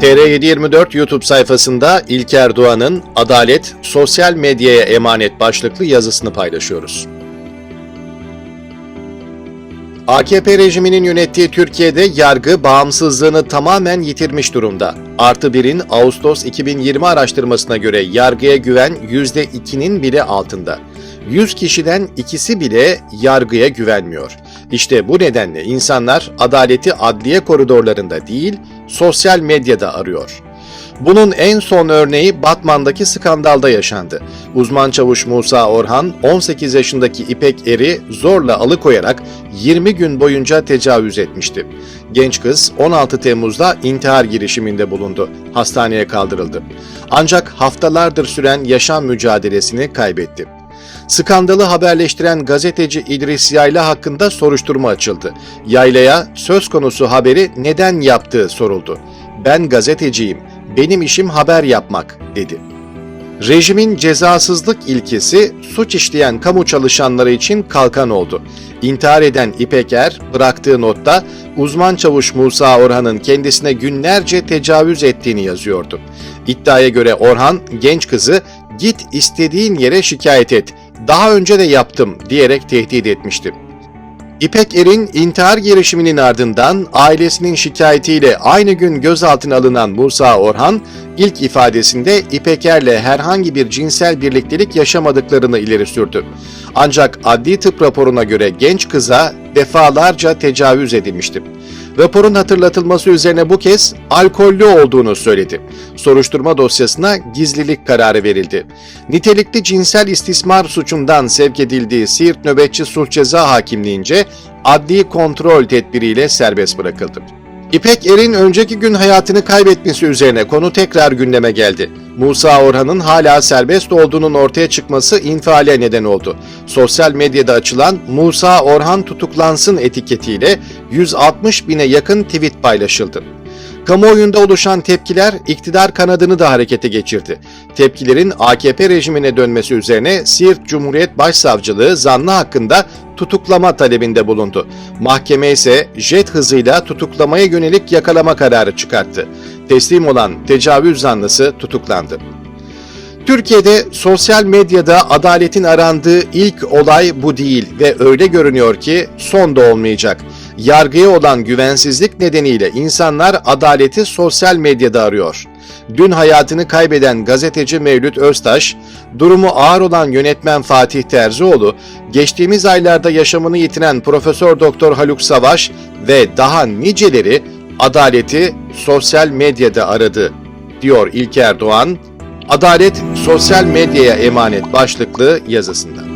TR724 YouTube sayfasında İlker Doğan'ın Adalet Sosyal Medyaya Emanet başlıklı yazısını paylaşıyoruz. AKP rejiminin yönettiği Türkiye'de yargı bağımsızlığını tamamen yitirmiş durumda. Artı birin Ağustos 2020 araştırmasına göre yargıya güven %2'nin bile altında. 100 kişiden ikisi bile yargıya güvenmiyor. İşte bu nedenle insanlar adaleti adliye koridorlarında değil, sosyal medyada arıyor. Bunun en son örneği Batman'daki skandalda yaşandı. Uzman çavuş Musa Orhan, 18 yaşındaki İpek Er'i zorla alıkoyarak 20 gün boyunca tecavüz etmişti. Genç kız 16 Temmuz'da intihar girişiminde bulundu. Hastaneye kaldırıldı. Ancak haftalardır süren yaşam mücadelesini kaybetti. Skandalı haberleştiren gazeteci İdris Yayla hakkında soruşturma açıldı. Yayla'ya söz konusu haberi neden yaptığı soruldu. Ben gazeteciyim, benim işim haber yapmak dedi. Rejimin cezasızlık ilkesi suç işleyen kamu çalışanları için kalkan oldu. İntihar eden İpek Er bıraktığı notta uzman çavuş Musa Orhan'ın kendisine günlerce tecavüz ettiğini yazıyordu. İddiaya göre Orhan genç kızı git istediğin yere şikayet et, daha önce de yaptım diyerek tehdit etmişti. İpek Er'in intihar girişiminin ardından ailesinin şikayetiyle aynı gün gözaltına alınan Musa Orhan, ilk ifadesinde İpek Er'le herhangi bir cinsel birliktelik yaşamadıklarını ileri sürdü. Ancak adli tıp raporuna göre genç kıza defalarca tecavüz edilmişti. Raporun hatırlatılması üzerine bu kez alkollü olduğunu söyledi. Soruşturma dosyasına gizlilik kararı verildi. Nitelikli cinsel istismar suçundan sevk edildiği Siirt Nöbetçi Sulh Ceza Hakimliğince adli kontrol tedbiriyle serbest bırakıldı. İpek Er'in önceki gün hayatını kaybetmesi üzerine konu tekrar gündeme geldi. Musa Orhan'ın hala serbest olduğunun ortaya çıkması infiale neden oldu. Sosyal medyada açılan Musa Orhan tutuklansın etiketiyle 160 bine yakın tweet paylaşıldı. Kamuoyunda oluşan tepkiler iktidar kanadını da harekete geçirdi. Tepkilerin AKP rejimine dönmesi üzerine Siirt Cumhuriyet Başsavcılığı zanlı hakkında tutuklama talebinde bulundu. Mahkeme ise jet hızıyla tutuklamaya yönelik yakalama kararı çıkarttı. Teslim olan tecavüz zanlısı tutuklandı. Türkiye'de sosyal medyada adaletin arandığı ilk olay bu değil ve öyle görünüyor ki son da olmayacak. Yargıya olan güvensizlik nedeniyle insanlar adaleti sosyal medyada arıyor. Dün hayatını kaybeden gazeteci Mevlüt Öztaş, durumu ağır olan yönetmen Fatih Terzioğlu, geçtiğimiz aylarda yaşamını yitiren Profesör Doktor Haluk Savaş ve daha niceleri adaleti sosyal medyada aradı, diyor İlker Doğan, Adalet sosyal medyaya emanet başlıklı yazısında.